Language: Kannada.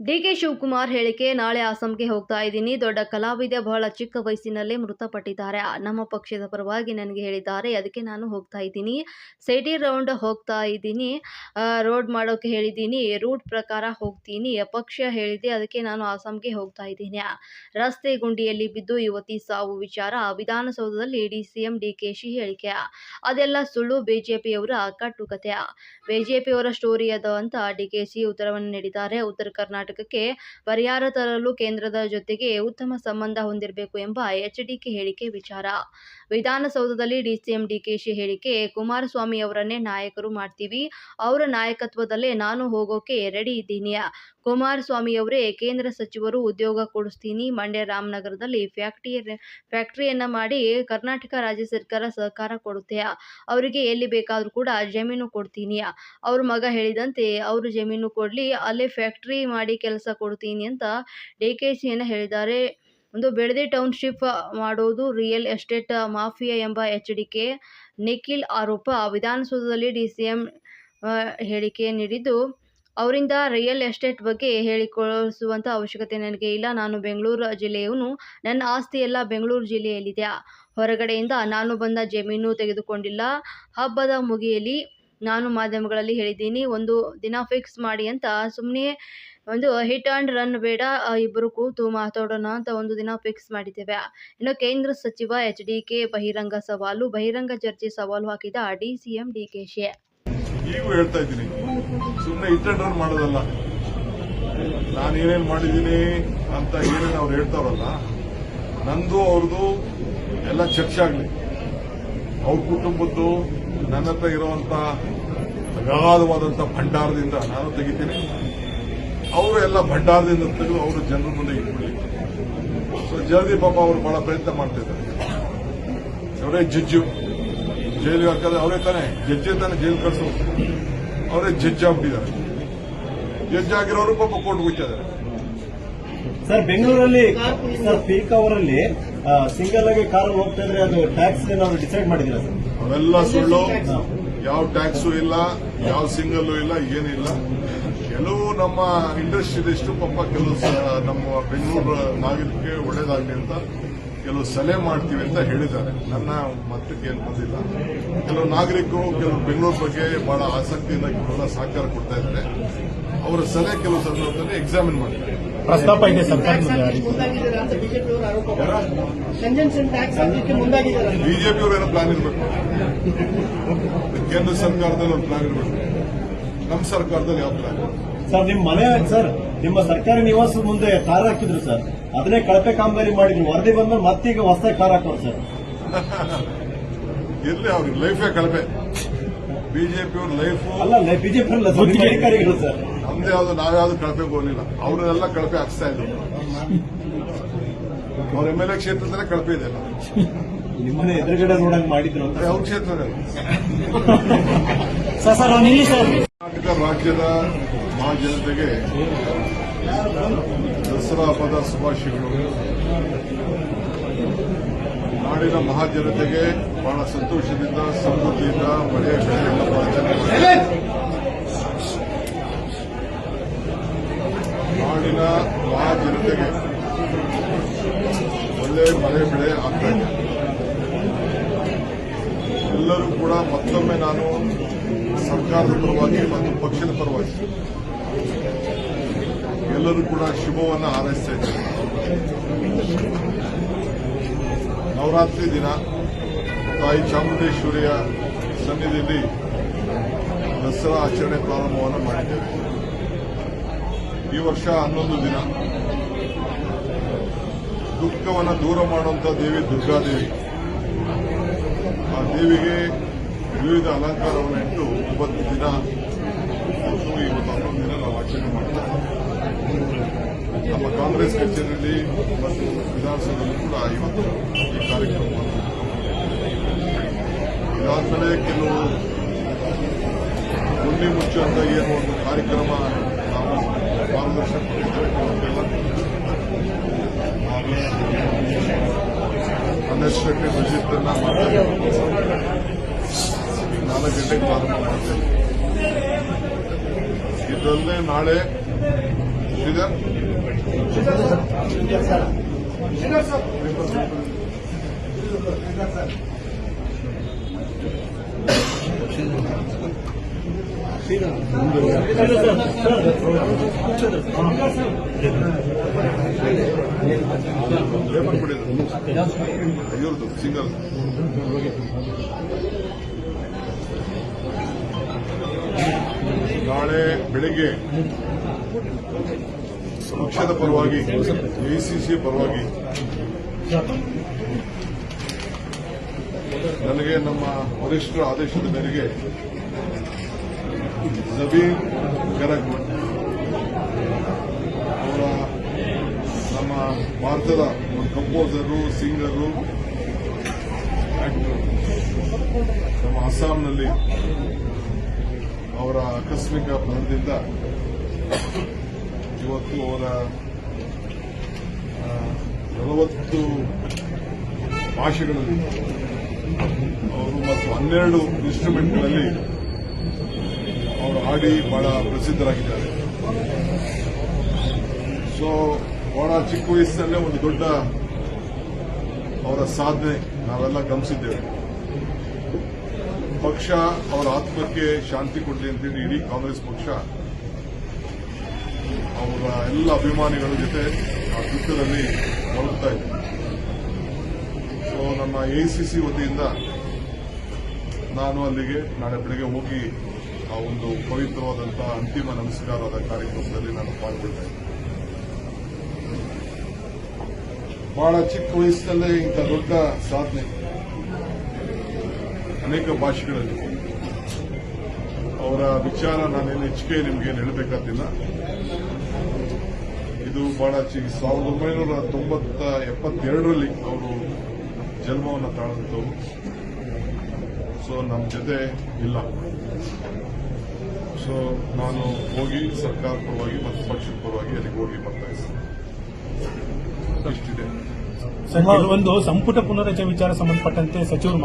ಡಿಕೆ ಶಿವಕುಮಾರ್ ಹೇಳಿಕೆ, ನಾಳೆ ಅಸ್ಸಾಂಗೆ ಹೋಗ್ತಾ ಇದ್ದೀನಿ. ದೊಡ್ಡ ಕಲಾವಿದೆ ಬಹಳ ಚಿಕ್ಕ ವಯಸ್ಸಿನಲ್ಲೇ ಮೃತಪಟ್ಟಿದ್ದಾರೆ. ನಮ್ಮ ಪಕ್ಷದ ಪರವಾಗಿ ನನಗೆ ಹೇಳಿದ್ದಾರೆ, ಅದಕ್ಕೆ ನಾನು ಹೋಗ್ತಾ ಇದ್ದೀನಿ. ಸಿಟಿ ರೌಂಡ್ ಹೋಗ್ತಾ ಇದ್ದೀನಿ. ರೋಡ್ ಮಾಡೋಕೆ ಹೇಳಿದ್ದೀನಿ. ರೂಟ್ ಪ್ರಕಾರ ಹೋಗ್ತೀನಿ. ಪಕ್ಷ ಹೇಳಿದೆ, ಅದಕ್ಕೆ ನಾನು ಅಸ್ಸಾಂಗೆ ಹೋಗ್ತಾ ಇದ್ದೀನಿ. ರಸ್ತೆ ಗುಂಡಿಯಲ್ಲಿ ಬಿದ್ದು ಯುವತಿ ಸಾವು ವಿಚಾರ, ವಿಧಾನಸೌಧದಲ್ಲಿ D C M D K Shi ಹೇಳಿಕೆ. ಅದೆಲ್ಲ ಸುಳ್ಳು. ಬಿಜೆಪಿಯವರ ಕಟ್ಟುಕತೆ ಬಿಜೆಪಿಯವರ ಸ್ಟೋರಿ ಅದು ಅಂತ ಡಿ ಕೆ ಸಿ ಉತ್ತರವನ್ನು ನೀಡಿದ್ದಾರೆ. ಉತ್ತರ ಕರ್ನಾಟಕಕ್ಕೆ ಪರಿಹಾರ ತರಲು ಕೇಂದ್ರದ ಜೊತೆಗೆ ಉತ್ತಮ ಸಂಬಂಧ ಹೊಂದಿರಬೇಕು ಎಂಬ ಎಚ್ಡಿಕೆ ಹೇಳಿಕೆ ವಿಚಾರ. ವಿಧಾನಸೌಧದಲ್ಲಿ ಡಿಸಿಎಂ ಡಿಕೆಶಿ ಹೇಳಿಕೆ, ಕುಮಾರಸ್ವಾಮಿ ಅವರನ್ನೇ ನಾಯಕರು ಮಾಡ್ತೀವಿ, ಅವರ ನಾಯಕತ್ವದಲ್ಲೇ ನಾನು ಹೋಗೋಕೆ ರೆಡಿ ಇದ್ದೀನಿ. ಕುಮಾರಸ್ವಾಮಿ ಅವರೇ ಕೇಂದ್ರ ಸಚಿವರು, ಉದ್ಯೋಗ ಕೊಡಿಸ್ತೀನಿ. ಮಂಡ್ಯ ರಾಮನಗರದಲ್ಲಿ ಫ್ಯಾಕ್ಟರಿ, ಫ್ಯಾಕ್ಟರಿಯನ್ನ ಮಾಡಿ ಕರ್ನಾಟಕ ರಾಜ್ಯ ಸರ್ಕಾರ ಸಹಕಾರ ಕೊಡುತ್ತೆ. ಅವರಿಗೆ ಎಲ್ಲಿ ಬೇಕಾದರೂ ಕೂಡ ಜಮೀನು ಕೊಡ್ತೀನಿ. ಅವ್ರ ಮಗ ಹೇಳಿದಂತೆ ಅವರು ಜಮೀನು ಕೊಡಲಿ, ಅಲ್ಲೇ ಫ್ಯಾಕ್ಟ್ರಿ ಮಾಡಿ ಕೆಲಸ ಕೊಡ್ತೀನಿ ಅಂತ ಡಿ ಕೆ ಸಿಯನ್ನು ಹೇಳಿದ್ದಾರೆ. ಒಂದು ಬೆಳದಿ ಟೌನ್ಶಿಪ್ ಮಾಡೋದು ರಿಯಲ್ ಎಸ್ಟೇಟ್ ಮಾಫಿಯಾ ಎಂಬ ಎಚ್ ಡಿ ಕೆ ನಿಖಿಲ್ ಆರೋಪ ವಿಧಾನಸೌಧದಲ್ಲಿ ಡಿ ಸಿ ಎಂ ಹೇಳಿಕೆ ನೀಡಿದ್ದು, ಅವರಿಂದ ರಿಯಲ್ ಎಸ್ಟೇಟ್ ಬಗ್ಗೆ ಹೇಳಿಕೊಳ್ಳಿಸುವಂಥ ಅವಶ್ಯಕತೆ ನನಗೆ ಇಲ್ಲ. ನಾನು ಬೆಂಗಳೂರು ಜಿಲ್ಲೆಯವನು. ನನ್ನ ಆಸ್ತಿ ಎಲ್ಲ ಬೆಂಗಳೂರು ಜಿಲ್ಲೆಯಲ್ಲಿದೆ. ಹೊರಗಡೆಯಿಂದ ನಾನು ಬಂದ ಜಮೀನು ತೆಗೆದುಕೊಂಡಿಲ್ಲ. ಹಬ್ಬದ ಮುಗಿಯಲಿ. ನಾನು ಮಾಧ್ಯಮಗಳಲ್ಲಿ ಹೇಳಿದ್ದೀನಿ. ಒಂದು ದಿನ ಫಿಕ್ಸ್ ಮಾಡಿ ಅಂತ ಸುಮ್ಮನೆ ಒಂದು ಹಿಟ್ ಆ್ಯಂಡ್ ರನ್ ಬೇಡ ಇಬ್ಬರು ಕೂತು ಮಾತಾಡೋಣ ಅಂತ ಒಂದು ದಿನ ಫಿಕ್ಸ್ ಮಾಡಿದ್ದೇವೆ. ಇನ್ನು ಕೇಂದ್ರ ಸಚಿವ ಎಚ್ ಡಿ ಕೆ ಬಹಿರಂಗ ಸವಾಲು, ಬಹಿರಂಗ ಚರ್ಚೆ ಸವಾಲು ಹಾಕಿದ D C M D K Shi. ಈಗೂ ಹೇಳ್ತಾ ಇದ್ದೀನಿ. ಸುಮ್ಮನೆ ಇಟ್ ಅಂಡ್ ರನ್ ಮಾಡೋದಲ್ಲ. ನಾನು ಏನೇನ್ ಮಾಡಿದ್ದೀನಿ ಅಂತ ಏನೇನು ಅವ್ರು ಹೇಳ್ತಾರಲ್ಲ, ನಂದು ಅವ್ರದ್ದು ಎಲ್ಲ ಚರ್ಚೆ ಆಗಲಿ. ಅವ್ರ ಕುಟುಂಬದ್ದು ನನ್ನ ಹತ್ರ ಇರುವಂತ ಅಗಾಧವಾದಂಥ ಭಂಡಾರದಿಂದ ನಾನು ತೆಗಿತೀನಿ. ಅವರು ಎಲ್ಲ ಭಂಡಾರದಿಂದ ತೆಗೆದು ಅವರು ಜನರ ಮುಂದೆ ಇಟ್ಕೊಳ್ಳಿ ಸೊ ಜಲ್ದಿ ಪಾಪ ಅವರು ಬಹಳ ಪ್ರಯತ್ನ ಮಾಡ್ತಿದ್ದಾರೆ. ಅವರೇ ಜಜ್ಜು ಜೈಲಿಗೆ ಹಾಕಿದ್ರೆ ಅವರೇ ತಾನೇ ಜಜ್ಜೆ ತಾನೇ ಜೈಲು ಕಳಿಸೋದು. ಅವರೇ ಜಡ್ಜ್ ಆಗ್ಬಿಟ್ಟಿದ್ದಾರೆ. ಜಡ್ಜ್ ಆಗಿರೋರು ಪಾಪ ಕೋರ್ಟ್ ಹೋಗ್ತಿದ್ದಾರೆ ಸರ್ ಬೆಂಗಳೂರಲ್ಲಿ ಸರ್ ಪೀಕ್ ಅವರಲ್ಲಿ ಸಿಂಗಲ್ ಆಗಿ ಕಾರ್ ಹೋಗ್ತಾ ಇದ್ರೆ ಅದು ಟ್ಯಾಕ್ಸ್ ನಾವು ಡಿಸೈಡ್ ಮಾಡಿದಿರಾ ಸರ್ ಅವೆಲ್ಲ ಸುಳ್ಳು. ಯಾವ ಟ್ಯಾಕ್ಸು ಇಲ್ಲ ಯಾವ ಸಿಂಗಲ್ಲು ಇಲ್ಲ ಏನಿಲ್ಲ ಕೆಲವು ನಮ್ಮ ಇಂಡಸ್ಟ್ರಿಯಲಿಸ್ಟು ಪಾಪ ಕೆಲವು ಸ- ನಮ್ಮ ಬೆಂಗಳೂರು ನಾಗರಿಕರಿಗೆ ಒಳ್ಳೇದಾಗಲಿ ಅಂತ ಕೆಲವು ಸಲಹೆ ಮಾಡ್ತೀವಿ ಅಂತ ಹೇಳಿದ್ದಾರೆ. ನನ್ನ ಮತಕ್ಕೆ ಏನು ಬಂದಿಲ್ಲ. ಕೆಲವು ನಾಗರಿಕರು ಕೆಲವು ಬೆಂಗಳೂರು ಬಗ್ಗೆ ಬಹಳ ಆಸಕ್ತಿಯಿಂದ ಕೆಲವೆಲ್ಲ ಸಹಕಾರ ಕೊಡ್ತಾ ಇದ್ದಾರೆ. ಅವರ ಸಲಹೆ ಕೆಲವು ಸಂದರ್ಭದಲ್ಲಿ ಎಕ್ಸಾಮಿನ್ ಮಾಡ್ತಾರೆ ಪ್ರಸ್ತಾಪ ಇದೆ ಬಿಜೆಪಿಯವರು ಏನೋ ಪ್ಲಾನ್ ಇರಬೇಕು. ಕೇಂದ್ರ ಸರ್ಕಾರದಲ್ಲಿ ಒಂದು ಪ್ಲಾನ್ ಇರಬೇಕು. ನಮ್ಮ ಸರ್ಕಾರದಲ್ಲಿ ಯಾವ ಪ್ಲಾನ್ ಸರ್ ನಿಮ್ಮ ಮನೆ ಸರ್ ನಿಮ್ಮ ಸರ್ಕಾರಿ ನಿವಾಸದ ಮುಂದೆ ಕಾರ್ ಹಾಕಿದ್ರು ಸರ್. ಅದನ್ನೇ ಕಳಪೆ ಕಾಮಗಾರಿ ಮಾಡಿದ್ರು. ವರದಿ ಬಂದ್ರೆ ಮತ್ತೀಗ ಹೊಸದಾಗಿ ಕಾರ್ ಹಾಕೋರು ಸರ್. ಇರ್ಲಿ ಅವ್ರಿಗೆ. ಲೈಫೇ ಕಳಪೆ. ಬಿಜೆಪಿಯವ್ರ ಲೈಫ್ ಅಲ್ಲ ಬಿಜೆಪಿ ಅಲ್ಲ ಅಧಿಕಾರಿಗಳು ಸರ್. ನಮ್ದು ಯಾವ್ದು ನಾವ್ಯಾವ್ದು ಕಳಪೆಗೆ ಹೋಗ್ಲಿಲ್ಲ ಅವ್ರನ್ನೆಲ್ಲ ಕಳಪೆ ಹಾಕ್ಸ್ತಾ ಇದ್ರು. ಅವ್ರ ಎಂ ಎಲ್ ಎ ಕ್ಷೇತ್ರದಲ್ಲೇ ಕಳಪೆ ಇದೆ. ನಿಮ್ಮನೆ ಎದುರುಗಡೆ ನೋಡಂಗ್ ಮಾಡಿದ್ರು ಅಂತ. ನಿಲ್ಲಿ ಸರ್ ಕರ್ನಾಟಕ ರಾಜ್ಯದ ಮಹಾಜನತೆಗೆ ದಸರಾ ಹಬ್ಬದ ಶುಭಾಶಯಗಳು. ನಾಡಿನ ಮಹಾಜನತೆಗೆ ಬಹಳ ಸಂತೋಷದಿಂದ ಸಮೃದ್ಧಿಯಿಂದ ಮಳೆಯ ಬೆಳೆ ಎಲ್ಲ ಬಹಳ ಚೆನ್ನಾಗಿ ನಾಡಿನ ಮಹಾಜನತೆಗೆ ಒಳ್ಳೆ ಮಳೆ ಬೆಳೆ ಆಗ್ತಾ ಇದೆ ಎಲ್ಲರೂ ಕೂಡ ಮತ್ತೊಮ್ಮೆ ನಾನು ಸರ್ಕಾರದ ಪರವಾಗಿ ಮತ್ತು ಪಕ್ಷದ ಪರವಾಗಿ ಎಲ್ಲರೂ ಕೂಡ ಶುಭವನ್ನು ಹಾರೈಸ್ತಾ ಇದ್ದಾರೆ. ನವರಾತ್ರಿ ದಿನ ತಾಯಿ ಚಾಮುಂಡೇಶ್ವರಿಯ ಸನ್ನಿಧಿಯಲ್ಲಿ ದಸರಾ ಆಚರಣೆ ಪ್ರಾರಂಭವನ್ನು ಮಾಡಿದ್ದೇವೆ. ಈ ವರ್ಷ ಹನ್ನೊಂದು ದಿನ. ದುಃಖವನ್ನು ದೂರ ಮಾಡುವಂತ ದೇವಿ ದುರ್ಗಾದೇವಿ. ಆ ದೇವಿಗೆ ವಿವಿಧ ಅಲಂಕಾರವನ್ನು ಇಟ್ಟು ಒಂಬತ್ತು ದಿನ ಇವತ್ತು ಹನ್ನೊಂದು ದಿನ ನಾವು ಆಚರಣೆ ನಮ್ಮ ಕಾಂಗ್ರೆಸ್ ಕಚೇರಿಯಲ್ಲಿ ಮತ್ತು ವಿಧಾನಸಭೆಯಲ್ಲಿ ಕೂಡ ಇವತ್ತು ಈ ಕಾರ್ಯಕ್ರಮವನ್ನು ಇದಾದ್ಮೇಲೆ ಕೆಲವು ಗುಂಡಿ ಮುಚ್ಚುವಂತ ಏನು ಒಂದು ಕಾರ್ಯಕ್ರಮ ನಾವು ಮಾರ್ಗದರ್ಶನ ಕೊಟ್ಟಿದ್ದೇವೆ ಗಂಟೆ ಬಜೆಟ್ ಅನ್ನ ಮಾಡ್ತೇವೆ ನಾಲ್ಕು ಗಂಟೆಗೆ ಪ್ರಾರಂಭ ಮಾಡ್ತೇವೆ ಇದರಲ್ಲೇ ನಾಳೆ ಶ್ರೀಧರ್ ಪೇಪರ್ ಬಿಡಿದ್ರು ಇವ್ರದ್ದು ಸಿಂಗಲ್ ನಾಳೆ ಬೆಳಿಗ್ಗೆ ಪಕ್ಷದ ಪರವಾಗಿ ಎಐಸಿಸಿ ಪರವಾಗಿ ನನಗೆ ನಮ್ಮ ವರಿಷ್ಠರ ಆದೇಶದ ಮೇರೆಗೆ ನವೀನ್ ಗರಗ್ ಅವರ ನಮ್ಮ ಭಾರತದ ಕಂಪೋಸರು ಸಿಂಗರು ನಮ್ಮ ಅಸ್ಸಾಂನಲ್ಲಿ ಅವರ ಆಕಸ್ಮಿಕ ಮರಣದಿಂದ ಇವತ್ತು ಅವರ ನಲವತ್ತು ಭಾಷೆಗಳಲ್ಲಿ ಅವರು ಮತ್ತು ಹನ್ನೆರಡು ಇನ್ಸ್ಟ್ರೂಮೆಂಟ್ಗಳಲ್ಲಿ ಅವರು ಹಾಡಿ ಬಹಳ ಪ್ರಸಿದ್ಧರಾಗಿದ್ದಾರೆ. ಸೊ ಬಹಳ ಚಿಕ್ಕ ವಯಸ್ಸಲ್ಲೇ ಒಂದು ದೊಡ್ಡ ಅವರ ಸಾಧನೆ ನಾವೆಲ್ಲ ಗಮನಿಸಿದ್ದೇವೆ. ಪಕ್ಷ ಅವರ ಆತ್ಮಕ್ಕೆ ಶಾಂತಿ ಕೊಡಲಿ ಅಂತೇಳಿ ಇಡೀ ಕಾಂಗ್ರೆಸ್ ಪಕ್ಷ, ಅವರ ಎಲ್ಲ ಅಭಿಮಾನಿಗಳ ಜೊತೆ ಆ ದುಃಖದಲ್ಲಿ ಬರುತ್ತಾ ಇದೆ. ಸೊ ನಮ್ಮ ಎಐಸಿಸಿ ವತಿಯಿಂದ ನಾನು ಅಲ್ಲಿಗೆ ನಾಳೆ ಬೆಳಗ್ಗೆ ಹೋಗಿ ಆ ಒಂದು ಪವಿತ್ರವಾದಂತಹ ಅಂತಿಮ ನಮಸ್ಕಾರದ ಕಾರ್ಯಕ್ರಮದಲ್ಲಿ ನಾನು ಪಾಲ್ಗೊಳ್ತಾ ಬಹಳ ಚಿಕ್ಕ ವಯಸ್ಸಿನಲ್ಲೇ ಇಂಥ ದೊಡ್ಡ ಸಾಧನೆ. ಅನೇಕ ಭಾಷೆಗಳಲ್ಲಿ ಅವರ ವಿಚಾರ ನಾನೇನು ಹೆಚ್ಚಿಗೆ ನಿಮಗೆ ಹೇಳಬೇಕಾದಿಲ್ಲ ಇದು ಬಹಳ ಸಾವಿರದ ಒಂಬೈನೂರ ತೊಂಬತ್ತ ಎಪ್ಪತ್ತೆರಡರಲ್ಲಿ ಅವರು ಜನ್ಮವನ್ನು ತಾಳಂತವರು ಸೊ ನಮ್ಮ ಜೊತೆ ಇಲ್ಲ. ಸೊ ನಾನು ಹೋಗಿ ಸರ್ಕಾರ ಪರವಾಗಿ ಮತ್ತು ಪಕ್ಷದ ಪರವಾಗಿ ಅಲ್ಲಿಗೆ ಹೋಗಿ ಬರ್ತಾ ಇದ್ದೀನಿ. ಒಂದು ಸಂಪುಟ ಪುನರಚನೆ ವಿಚಾರ ಸಂಬಂಧಪಟ್ಟಂತೆ ಸಚಿವರು